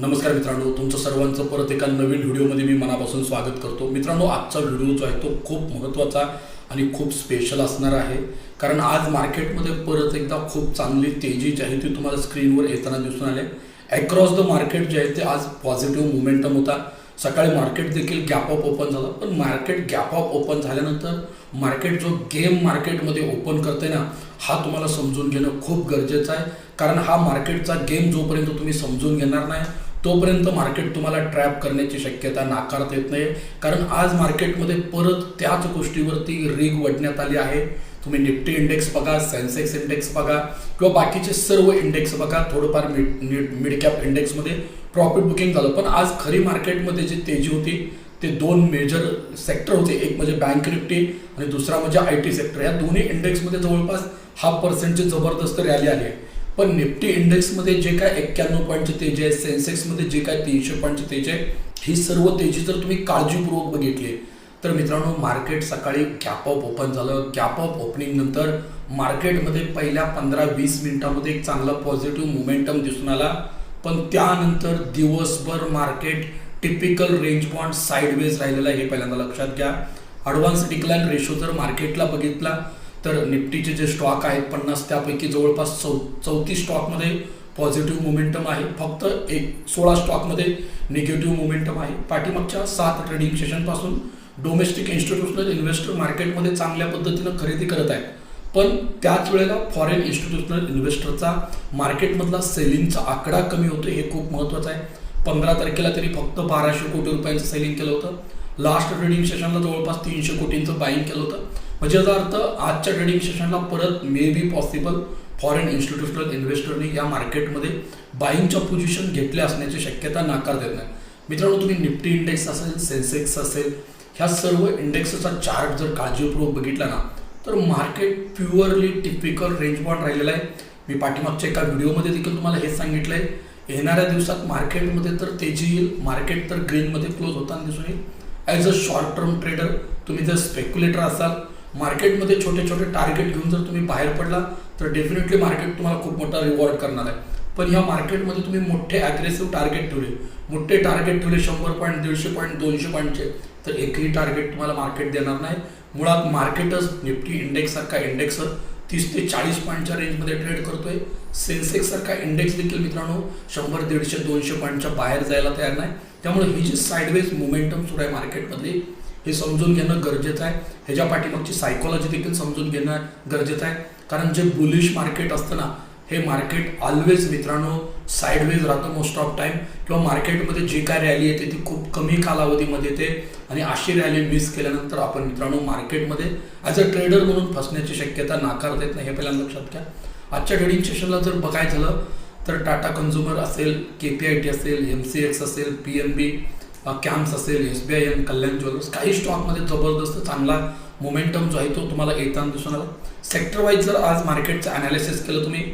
नमस्कार मित्रांनो तुमचं सर्वांचं परत एका नवीन व्हिडिओमध्ये मी मनापासून स्वागत करतो. मित्रांनो आजचा व्हिडिओ जो आहे तो खूप महत्त्वाचा आणि खूप स्पेशल असणार आहे. कारण आज मार्केटमध्ये परत एकदा खूप चांगली तेजी जी आहे ती तुम्हाला स्क्रीनवर येताना दिसून आले अक्रॉस द मार्केट जे आहे ते आज पॉझिटिव्ह मुमेंटम होता. सकाळी मार्केट देखील गॅप ऑफ ओपन झालं. पण मार्केट गॅप ऑफ ओपन झाल्यानंतर मार्केट जो गेम मार्केटमध्ये ओपन करते ना हा तुम्हाला समजून घेणं खूप गरजेचं आहे. कारण हा मार्केटचा गेम जोपर्यंत तुम्ही समजून घेणार नाही तोपर्यंत मार्केट तुम्हाला ट्रॅप करण्याची शक्यता नाकारता येत नाही. कारण आज मार्केटमध्ये परत त्याच गोष्टीवरती रिग वडण्यात आली आहे. तुम्ही निफ्टी इंडेक्स बघा सेन्सेक्स इंडेक्स बघा किंवा बाकीचे सर्व इंडेक्स बघा थोडंफार मिड मिड कॅप इंडेक्समध्ये प्रॉफिट बुकिंग झालं. पण आज खरी मार्केटमध्ये जी तेजी होती ते दोन मेजर सेक्टर होते. एक म्हणजे बँक निफ्टी आणि दुसरा म्हणजे आय टी सेक्टर या दोन्ही इंडेक्समध्ये जवळपास हाफ पर्सेंटची जबरदस्त रॅली आली आहे. पण निफ्टी इंडेक्समध्ये जे काय एक्क्याण्णव पॉईंटचे तेज आहे सेन्सेक्समध्ये जे काय तीनशे पॉईंटचे तेज आहे ही सर्व तेजी जर तुम्ही काळजीपूर्वक बघितली तर मित्रांनो मार्केट सकाळी गॅप ओपन झालं. गॅप ऑफ ओपनिंग नंतर मार्केटमध्ये पहिल्या पंधरा वीस मिनिटामध्ये एक चांगला पॉझिटिव्ह मोमेंटम दिसून आला. पण त्यानंतर दिवसभर market typical range bound sideways राहिलेला हे पहिल्यांदा लक्षात घ्या. ॲडव्हान्स डिक्लाइन रेशो जर मार्केटला बघितला तर निफ्टीचे जे स्टॉक आहेत पन्नास त्यापैकी जवळपास चौ चौतीस स्टॉकमध्ये पॉझिटिव्ह मोमेंटम आहे. फक्त एक सोळा स्टॉकमध्ये निगेटिव्ह मोमेंटम आहे. पाठीमागच्या सात ट्रेडिंग सेशनपासून डोमेस्टिक इन्स्टिट्यूशनल इन्व्हेस्टर मार्केटमध्ये चांगल्या पद्धतीनं खरेदी करत आहेत. पण त्याच वेळेला फॉरेन इन्स्टिट्यूशनल इन्व्हेस्टरचा मार्केटमधला सेलिंगचा आकडा कमी होतो हे खूप महत्त्वाचं आहे. पंधरा तारखेला त्यांनी फक्त बाराशे कोटी रुपयांचं सेलिंग केलं होतं. लास्ट ट्रेडिंग सेशनला जवळपास तीनशे कोटींचं बाईंग केलं होतं. म्हणजे याचा अर्थ आजच्या ट्रेडिंग सेशनला परत may be possible foreign institutional इन्व्हेस्टरने या मार्केटमध्ये बाईंगच्या पोझिशन घेतल्या असण्याची शक्यता नाकार देत नाही. मित्रांनो तुम्ही निफ्टी इंडेक्स असेल सेन्सेक्स असेल ह्या सर्व इंडेक्सचा चार्ट जर काळजीपूर्वक बघितला ना तर market purely typical range bound राहिलेला आहे. मी पाठीमागच्या एका व्हिडिओमध्ये देखील तुम्हाला हेच सांगितलं आहे येणाऱ्या दिवसात मार्केटमध्ये तर तेजी येईल मार्केट तर ग्रीनमध्ये क्लोज होताना दिसून येईल. As a short term trader तुम्ही जर स्पेक्युलेटर असाल मार्केटमध्ये छोटे छोटे टार्गेट घेऊन जर तुम्ही बाहेर पडला तर डेफिनेटली मार्केट तुम्हाला खूप मोठा रिवॉर्ड करणार आहे. पण ह्या मार्केटमध्ये तुम्ही मोठे ॲग्रेसिव्ह टार्गेट ठेवले. मोठे टार्गेट ठेवले शंभर पॉईंट दीडशे पॉईंट दोनशे पॉईंटचे तर एकही टार्गेट तुम्हाला मार्केट देणार नाही. मुळात मार्केटच निफ्टी इंडेक्ससारखा इंडेक्स तीस ते चाळीस पॉईंटच्या रेंजमध्ये ट्रेड करतोय. सेन्सेक्ससारखा इंडेक्स देखील मित्रांनो शंभर दीडशे दोनशे पॉईंटच्या बाहेर जायला तयार नाही. त्यामुळे ही जी साईडवेज मोमेंटम सुरू आहे मार्केटमधली हे समजून घेणं गरजेचं आहे. ह्याच्या पाठीमागची सायकोलॉजी देखील समजून घेणं गरजेचं आहे. कारण जे बुलिश मार्केट असतं ना हे मार्केट ऑलवेज मित्रांनो साईडवेज राहतं मोस्ट ऑफ टाईम किंवा मार्केटमध्ये जी काय रॅली येते ती खूप कमी कालावधीमध्ये येते. आणि अशी रॅली मिस केल्यानंतर आपण मित्रांनो मार्केटमध्ये ॲज अ ट्रेडर म्हणून फसण्याची शक्यता नाकारता येत नाही हे पहिल्यांदा लक्षात घ्या. आजच्या ट्रेडिंग सेशनला जर बघायचं झालं तर टाटा कन्झ्युमर असेल के पी आय टी असेल एम सी एक्स असेल पी एन बी कॅम्प्स असेल S B I M Kalyan jewellers काही स्टॉकमध्ये जबरदस्त चांगला मोमेंटम जो आहे तो तुम्हाला येताना दिसून आला. सेक्टर वाईज जर आज मार्केटचं अनालिसिस केलं तुम्ही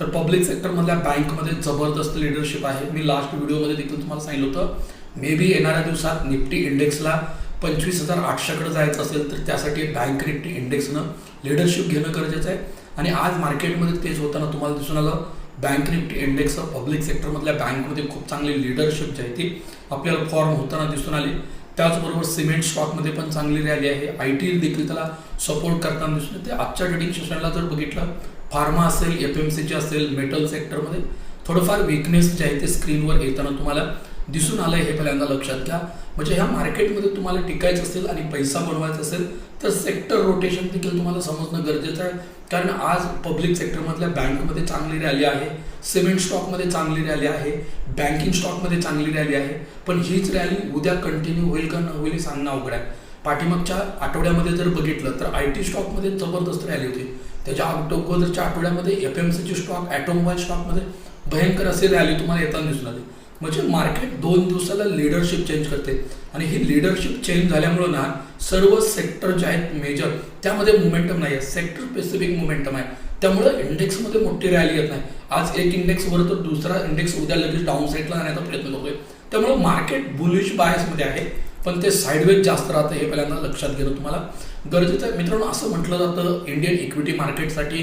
तर पब्लिक सेक्टरमधल्या बँकमध्ये जबरदस्त लिडरशिप आहे. मी लास्ट व्हिडिओमध्ये देखील तुम्हाला सांगितलं होतं मे बी येणाऱ्या दिवसात निफ्टी इंडेक्सला पंचवीस हजार आठशेकडे जायचं असेल तर त्यासाठी बँक निफ्टी इंडेक्सनं लिडरशिप घेणं गरजेचं आहे. आणि आज मार्केटमध्ये तेच होताना तुम्हाला दिसून आलं बँक निफ्टी इंडेक्स पब्लिक सेक्टरमधल्या बँकमध्ये खूप चांगली लिडरशिप जी आहे ती आपल्याला फॉर्म होताना दिसून आले. त्याचबरोबर सिमेंट स्टॉकमध्ये पण चांगली रॅली आहे. आय टी देखील त्याला सपोर्ट करताना दिसून येते. आजच्या ट्रेडिंग सेशनला जर बघितलं फार्मा असेल एफ एम सीचे असेल मेटल सेक्टरमध्ये थोडंफार विकनेस जे आहे ते स्क्रीनवर येताना तुम्हाला दिसून आलं हे पहिल्यांदा लक्षात घ्या. म्हणजे ह्या मार्केटमध्ये तुम्हाला टिकायचं असेल आणि पैसा बनवायचा असेल तर सेक्टर रोटेशन देखील तुम्हाला समजणं गरजेचं आहे. कारण आज पब्लिक सेक्टरमधल्या बँकमध्ये चांगली रॅली आहे. सिमेंट स्टॉकमध्ये चांगली रॅली आहे. बँकिंग स्टॉकमध्ये चांगली रॅली आहे. पण हीच रॅली उद्या कंटिन्यू होईल का न होईल हे सांगणं अवघड आहे. पाठीमागच्या आठवड्यामध्ये जर बघितलं तर आय टी स्टॉकमध्ये जबरदस्त रॅली होती. त्याच्या अगोदरच्या आठवड्यामध्ये एफ एम सीचे स्टॉक ॲटोमोबाईल स्टॉकमध्ये भयंकर असे रॅली तुम्हाला येताना दिसून आली. म्हणजे मार्केट दोन दिवसाला लिडरशिप चेंज करते. आणि ही लिडरशिप चेंज झाल्यामुळं ना सर्व सेक्टर जे आहेत मेजर त्यामध्ये मोमेंटम नाही आहे सेक्टर स्पेसिफिक मोमेंटम आहे. त्यामुळं इंडेक्समध्ये मोठी रॅली येत नाही. आज एक इंडेक्सवर तर दुसरा इंडेक्स उद्या लगेच डाऊन साईडला जाण्याचा प्रयत्न करतोय. त्यामुळं मार्केट बुलिश बायसमध्ये आहे. पण ते साईडवेज जास्त राहतं हे पहिल्यांदा लक्षात घेणं तुम्हाला गरजेचं आहे. मित्रांनो असं म्हटलं जातं इंडियन इक्विटी मार्केटसाठी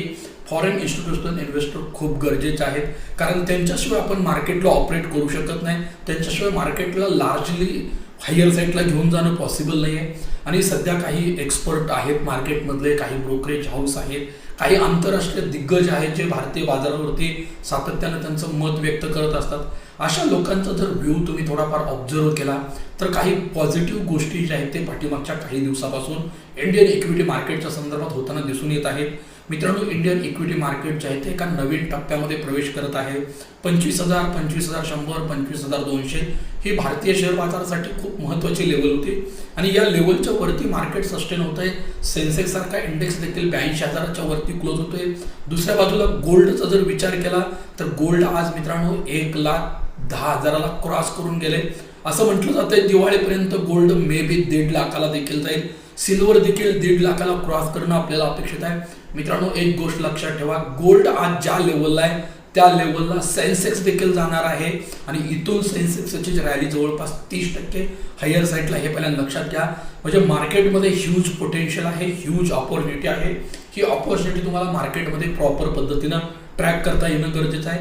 फॉरेन इन्स्टिट्यूशनल इन्व्हेस्टर खूप गरजेचे आहेत. कारण त्यांच्याशिवाय आपण मार्केटला ऑपरेट करू शकत नाही. त्यांच्याशिवाय मार्केटला लार्जली हायर साईडला घेऊन जाणं पॉसिबल नाही आहे आणि सध्या काही एक्सपर्ट आहेत मार्केटमधले काही ब्रोकरेज हाऊस आहेत. काही आंतरराष्ट्रीय दिग्गज आहेत जे भारतीय बाजारावरती सातत्यानं त्यांचं मत व्यक्त करत असतात. अशा लोकांचा जर व्ह्यू तुम्ही थोडाफार ऑब्झर्व केला तर काही पॉझिटिव्ह गोष्टी ज्या आहेत ते पाठीमागच्या काही दिवसापासून इंडियन इक्विटी मार्केटच्या संदर्भात होताना दिसून येत आहेत. मित्रांनो इंडियन इक्विटी मार्केट जे आहे ते एका नवीन टप्प्यामध्ये प्रवेश करत आहे पंचवीस हजार पंचवीस हजार शंभर पंचवीस हजार दोनशे ही भारतीय शेअर बाजारासाठी खूप महत्त्वाची लेवल होती. आणि या लेवलच्या वरती मार्केट सस्टेन होत आहे. सेन्सेक्स सारखा इंडेक्स देखील ब्याऐंशी हजाराच्या वरती क्लोज होतोय. दुसऱ्या बाजूला गोल्डचा जर विचार केला तर गोल्ड आज मित्रांनो एक लाख दहा हजाराला क्रॉस करून गेले. असं म्हटलं जातंय दिवाळीपर्यंत गोल्ड मे बी दीड लाखाला देखील जाईल. सिल्वर देखील दीड लाखाला क्रॉस करणं आपल्याला अपेक्षित आहे. मित्रांनो एक गोष्ट लक्षात ठेवा. गोल्ड आज ज्या लेवलला आहे त्या लेवलला सेन्सेक्स देखील जाणार आहे. आणि इथून सेन्सेक्सची रॅली जवळपास तीस टक्के हायर साईडला हे पहिल्यांदा लक्षात घ्या. म्हणजे मार्केटमध्ये ह्यूज पोटेन्शियल आहे ह्यूज ऑपॉर्च्युनिटी आहे. ही ऑपॉर्च्युनिटी तुम्हाला मार्केटमध्ये प्रॉपर पद्धतीनं ट्रॅक करता येणं गरजेचं आहे.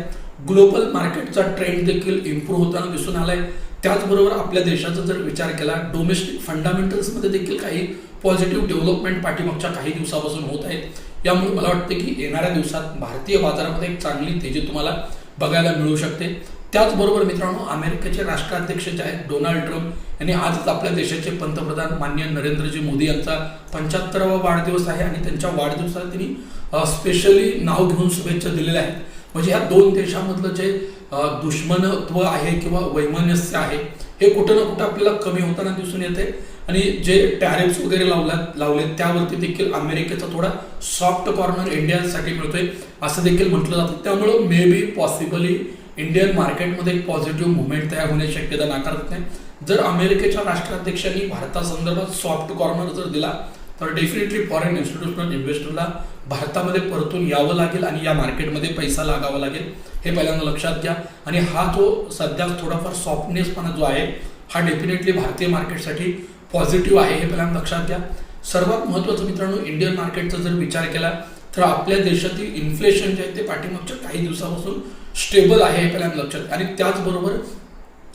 ग्लोबल मार्केटचा ट्रेंड देखील इम्प्रूव्ह होताना दिसून आलाय. त्याचबरोबर आपल्या देशाचा जर विचार केला डोमेस्टिक फंडामेंटल्समध्ये देखील काही पॉझिटिव्ह डेव्हलपमेंट पाठीमागच्या काही दिवसापासून होत आहेत. यामुळे मला वाटतं की येणाऱ्या दिवसात भारतीय बाजारामध्ये एक चांगली तेजी तुम्हाला बघायला मिळू शकते. त्याचबरोबर मित्रांनो अमेरिकेचे राष्ट्राध्यक्ष जे आहेत डोनाल्ड ट्रम्प यांनी आजच आपल्या देशाचे पंतप्रधान मान्य नरेंद्रजी मोदी यांचा पंच्याहत्तरावा वाढदिवस आहे आणि त्यांच्या वाढदिवसाला त्यांनी स्पेशली नाव घेऊन शुभेच्छा दिलेल्या आहेत. म्हणजे ह्या दोन देशामधलं जे दुश्मनत्व आहे किंवा वैमनस्य आहे हे कुठं ना कुठं आपल्याला कमी होताना दिसून येते आणि जे टॅरिफ्स वगैरे लावल्यात लावले त्यावरती देखील अमेरिकेचा थोडा सॉफ्ट कॉर्नर इंडियासाठी मिळतोय असं देखील म्हटलं जातं. त्यामुळं मे बी पॉसिबली इंडियन मार्केटमध्ये एक पॉझिटिव्ह मुवमेंट तयार होण्याची शक्यता नाकारत नाही. जर अमेरिकेच्या राष्ट्राध्यक्षांनी भारतासंदर्भात सॉफ्ट कॉर्नर जर दिला तर डेफिनेटली फॉरेन इन्स्टिट्यूशनल इन्व्हेस्टरला भारतामध्ये परतून यावं लागेल आणि या मार्केटमध्ये पैसा लागावा लागेल हे पहिल्यांदा लक्षात घ्या. आणि हा जो सध्या थोडाफार सॉफ्टनेसपणा जो आहे हा डेफिनेटली भारतीय मार्केटसाठी पॉझिटिव्ह आहे हे पहिल्यांदा लक्षात घ्या. सर्वात महत्त्वाचं मित्रांनो इंडियन मार्केटचा जर विचार केला तर आपल्या देशातील इन्फ्लेशन जे आहे ते पाठीमागच्या काही दिवसापासून स्टेबल आहे हे पहिल्यांदा लक्षात. आणि त्याचबरोबर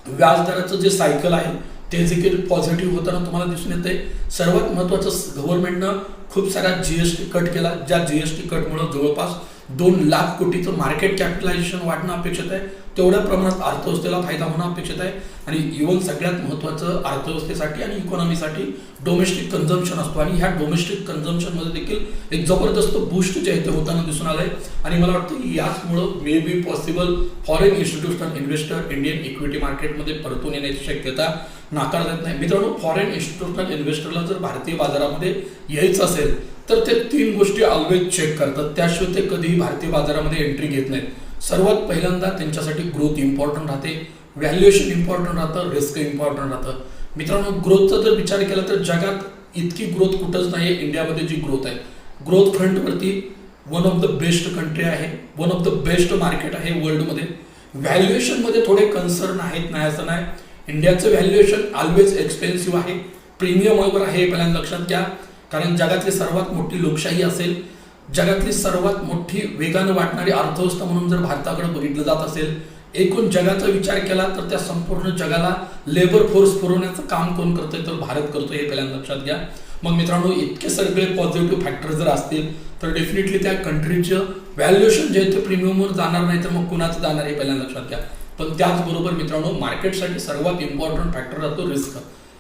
व्याजदराचं जे सायकल आहे ते देखील पॉझिटिव्ह होताना तुम्हाला दिसून येते सर्वात महत्त्वाचं गव्हर्नमेंटनं खूप साऱ्या टी कट केला. ज्या जीएसटी कटमुळं जवळपास दोन लाख कोटीचं मार्केट कॅपिटलायझेशन वाढणं अपेक्षित आहे. तेवढ्या प्रमाणात अर्थव्यवस्थेला फायदा होणं अपेक्षित आहे. आणि इव्हन सगळ्यात महत्त्वाचं अर्थव्यवस्थेसाठी आणि इकॉनॉमीसाठी डोमेस्टिक कन्झम्पशन असतो. आणि ह्या डोमेस्टिक कन्झम्पशनमध्ये देखील एक जबरदस्त बूस्ट जे आहे ते होताना दिसून आलंय. आणि मला वाटतं की याचमुळं maybe possible foreign institutional investor Indian equity मार्केटमध्ये परतून येण्याची शक्यता नाकारता येत नाही. मित्रांनो फॉरेन इन्स्टिट्यूशनल इन्व्हेस्टरला जर भारतीय बाजारामध्ये यायचं असेल तर ते तीन गोष्टी ऑलवेज चेक करतात. त्याशिवाय ते कधीही भारतीय बाजारामध्ये एंट्री घेत नाहीत. सर्वात पहिल्यांदा त्यांच्यासाठी ग्रोथ इम्पॉर्टंट राहते. व्हॅल्युएशन इम्पॉर्टंट राहतं रिस्क इम्पॉर्टंट राहतं. मित्रांनो ग्रोथचा जर विचार केला तर जगात इतकी ग्रोथ कुठंच नाही आहे इंडियामध्ये जी ग्रोथ आहे. Growth फ्रंटवरती one of the best country आहे one of the best market आहे वर्ल्डमध्ये व्हॅल्युएशनमध्ये थोडे कन्सर्न आहेत नाही असं नाही. इंडियाचं व्हॅल्युएशन ऑलवेज एक्सपेन्सिव्ह आहे. प्रीमियम वगैरे आहे पहिल्यांदा लक्षात घ्या. कारण जगातली सर्वात मोठी लोकशाही असेल जगातली सर्वात मोठी वेगानं वाटणारी अर्थव्यवस्था म्हणून जर भारताकडे बघितलं जात असेल एकूण जगाचा विचार केला तर त्या संपूर्ण जगाला लेबर फोर्स पुरवण्याचं काम कोण करतोय तर भारत करतोय हे पहिल्यांदा लक्षात घ्या. मग मित्रांनो इतके सगळे पॉझिटिव्ह फॅक्टर जर असतील तर डेफिनेटली त्या कंट्रीचं व्हॅल्युएशन जे आहे ते प्रीमियमवर जाणार नाही तर मग कुणाचं जाणार हे पहिल्यांदा लक्षात घ्या. पण त्याचबरोबर मित्रांनो मार्केटसाठी सर्वात इम्पॉर्टंट फॅक्टर राहतो रिस्क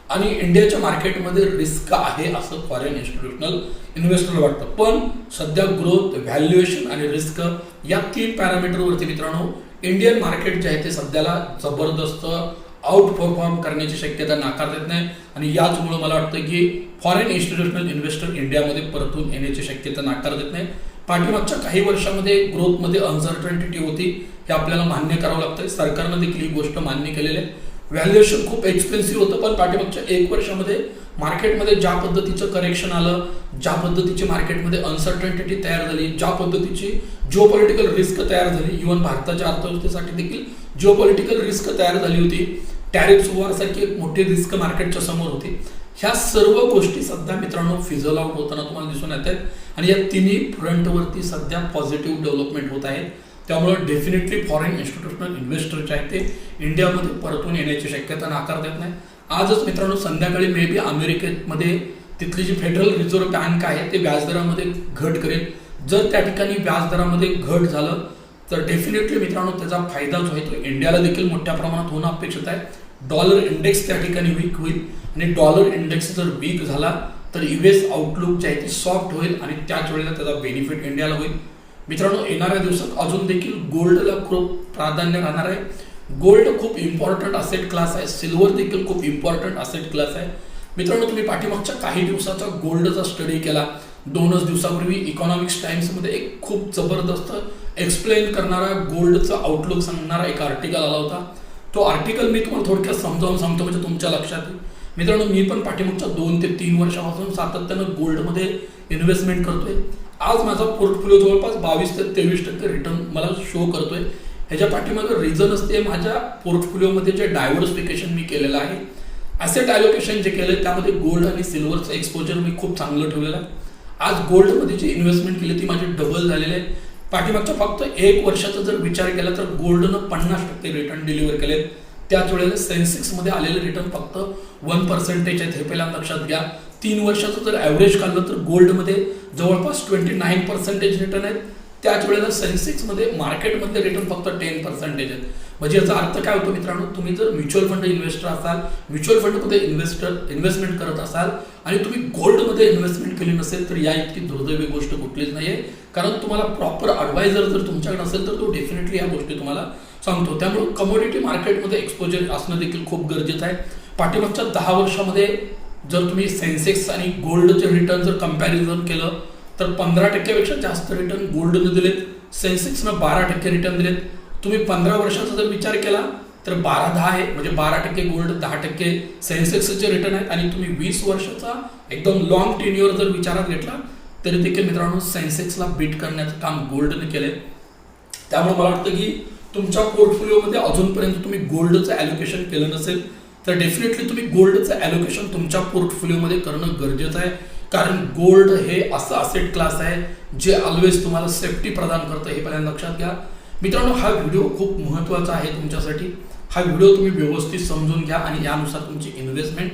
आणि इंडियाच्या मार्केटमध्ये रिस्क आहे असं फॉरेन इन्स्टिट्यूशनल इन्व्हेस्टरला वाटतं. पण सध्या ग्रोथ व्हॅल्युएशन आणि रिस्क या तीन पॅरामीटरवरती मित्रांनो इंडियन मार्केट जे आहे ते सध्याला जबरदस्त आउट परफॉर्म करण्याची शक्यता नाकारता येत नाही. आणि याचमुळं मला वाटतं की फॉरेन इन्स्टिट्यूशनल इन्व्हेस्टर इंडियामध्ये परतून येण्याची शक्यता नाकारता येत नाही. पाठीमागच्या काही वर्षामध्ये ग्रोथमध्ये अनसर्टनिटी होती हे आपल्याला मान्य करावं लागतं सरकारनं देखील ही गोष्ट मान्य केलेली आहे. व्हॅल्युएशन खूप एक्सपेन्सिव्ह होतं पण पाठीमागच्या एक वर्षामध्ये मार्केटमध्ये ज्या पद्धतीचं करेक्शन आलं ज्या पद्धतीची मार्केटमध्ये अनसर्टन्टिटी तयार झाली ज्या पद्धतीची जिओपॉलिटिकल रिस्क तयार झाली इव्हन भारताच्या अर्थव्यवस्थेसाठी देखील जिओपॉलिटिकल रिस्क तयार झाली होती. टॅरिफ वॉरसारखी एक मोठी रिस्क मार्केटच्या समोर होती. ह्या सर्व गोष्टी सध्या मित्रांनो फिजल आउट होताना तुम्हाला दिसून येत आहेत. आणि या तिन्ही फ्रंटवरती सध्या पॉझिटिव्ह डेव्हलपमेंट होत आहे. त्यामुळं डेफिनेटली फॉरेन इन्स्टिट्यूशनल इन्व्हेस्टर जे आहेत ते इंडियामध्ये परतून येण्याची शक्यता नाकारता येत नाही. आजच मित्रांनो संध्याकाळी मे बी अमेरिकेमध्ये तिथली जी फेडरल रिझर्व्ह बँक आहे ते व्याजदरामध्ये घट करेल. जर त्या ठिकाणी व्याजदरामध्ये घट झालं तर डेफिनेटली मित्रांनो त्याचा फायदा जो आहे तो इंडियाला देखील मोठ्या प्रमाणात होणं अपेक्षित आहे. डॉलर इंडेक्स त्या ठिकाणी वीक होईल आणि डॉलर इंडेक्स जर वीक झाला तर युएस आउटलुक जे आहे ती सॉफ्ट होईल आणि त्याच वेळेला त्याचा बेनिफिट इंडियाला होईल. मित्रांनो येणाऱ्या दिवसात अजून देखील गोल्डला खूप प्राधान्य राहणार आहे. गोल्ड खूप इम्पॉर्टंट असेट क्लास आहे. सिल्वर देखील खूप इम्पॉर्टंट असेट क्लास आहे. मित्रांनो तुम्ही पाठीमागच्या काही दिवसाचा गोल्डचा स्टडी केला. दोनच दिवसापूर्वी इकॉनॉमिक्स टाइम्समध्ये एक खूप जबरदस्त एक्सप्लेन करणारा गोल्डचं आउटलुक सांगणारा एक आर्टिकल आला होता. तो आर्टिकल मी तुम्हाला थोडक्यात समजावून सांगतो म्हणजे तुमच्या लक्षात येईल. मित्रांनो मी पण पाठीमागच्या दोन ते तीन वर्षापासून सातत्यानं गोल्डमध्ये इन्व्हेस्टमेंट करतोय. आज माझा पोर्टफोलिओ जवळपास बावीस ते तेवीस टक्के रिटर्न मला शो करतोय. ह्याच्या पाठीमागं रिझन असते माझ्या पोर्टफोलिओमध्ये जे डायव्हर्सिफिकेशन मी केलेलं आहे ॲसेट ॲलोकेशन जे केलं त्यामध्ये गोल्ड आणि सिल्वरचं एक्सपोजर मी खूप चांगलं ठेवलेलं आहे. आज गोल्डमध्ये जी इन्व्हेस्टमेंट केली ती माझी डबल झालेली आहे. पाठीमागच्या फक्त एक वर्षाचा जर विचार केला तर गोल्डनं पन्नास टक्के रिटर्न डिलिव्हर केले त्याच वेळेला सेन्सेक्समध्ये आलेले रिटर्न फक्त वन पर्सेंटेज आहेत हे पहिल्यांदा लक्षात घ्या. तीन वर्षाचं जर ॲव्हरेज काढलं तर गोल्डमध्ये जवळपास ट्वेंटी नाईन पर्सेंटेज रिटर्न आहेत. त्याच वेळेला सेन्सेक्समध्ये मार्केटमध्ये रिटर्न फक्त टेन पर्सेंटेज आहेत. म्हणजे याचा अर्थ काय होतो मित्रांनो? तुम्ही जर म्युच्युअल फंड इन्व्हेस्टर असाल म्युच्युअल फंडमध्ये इन्व्हेस्टर इन्व्हेस्टमेंट करत असाल आणि तुम्ही गोल्डमध्ये इन्व्हेस्टमेंट केली नसेल तर या इतकी दुर्दैवी गोष्ट कुठलीच नाही आहे कारण तुम्हाला प्रॉपर ॲडवायझर जर तुमच्याकडे असेल तर तो डेफिनेटली या गोष्टी तुम्हाला सांगतो. त्यामुळे कमोडिटी मार्केटमध्ये एक्सपोजर असणं देखील खूप गरजेचं आहे. पाठीमागच्या दहा वर्षामध्ये जर तुम्ही सेन्सेक्स आणि गोल्डचे रिटर्न जर कंपॅरिझन केलं तर पंधरा टक्क्यापेक्षा जास्त रिटर्न गोल्डनं दिलेत. सेन्सेक्सनं बारा टक्के रिटर्न दिलेत. तुम्ही पंधरा वर्षाचा जर विचार केला तर बारा दहा आहे. म्हणजे बारा टक्के गोल्ड दहा टक्के सेन्सेक्सचे रिटर्न आहेत. आणि तुम्ही वीस वर्षाचा एकदम लॉंग टेन्युअर जर विचारात घेतला तरी देखील मित्रांनो सेन्सेक्सला बीट करण्याचं काम गोल्डने केलंय. त्यामुळे मला वाटतं की तुमच्या पोर्टफोलिओमध्ये अजूनपर्यंत तुम्ही गोल्डचं ॲलोकेशन केलं नसेल तर डेफिनेटली तुम्ही गोल्डचं ॲलोकेशन तुमच्या पोर्टफोलिओमध्ये करणं गरजेचं आहे. कारण गोल्ड हे असं असेट क्लास आहे जे ऑलवेज तुम्हाला सेफ्टी प्रदान करतं हे पहिल्यांदा लक्षात घ्या. मित्रांनो हा व्हिडिओ खूप महत्त्वाचा आहे तुमच्यासाठी. हा व्हिडिओ तुम्ही व्यवस्थित समजून घ्या आणि यानुसार तुमची इन्व्हेस्टमेंट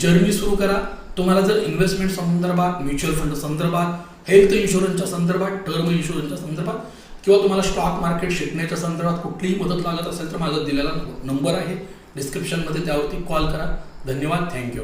जर्नी सुरू करा. तुम्हाला जर इन्व्हेस्टमेंट संदर्भात म्युच्युअल फंड संदर्भात हेल्थ इन्शुरन्सच्या संदर्भात टर्म इन्शुरन्सच्या संदर्भात किंवा तुम्हाला स्टॉक मार्केट शिकण्याच्या संदर्भात कुठलीही मदत लागत असेल तर माझा दिलेला नंबर आहे. डिस्क्रिप्शनमध्ये त्यावरती कॉल करा. धन्यवाद थँक्यू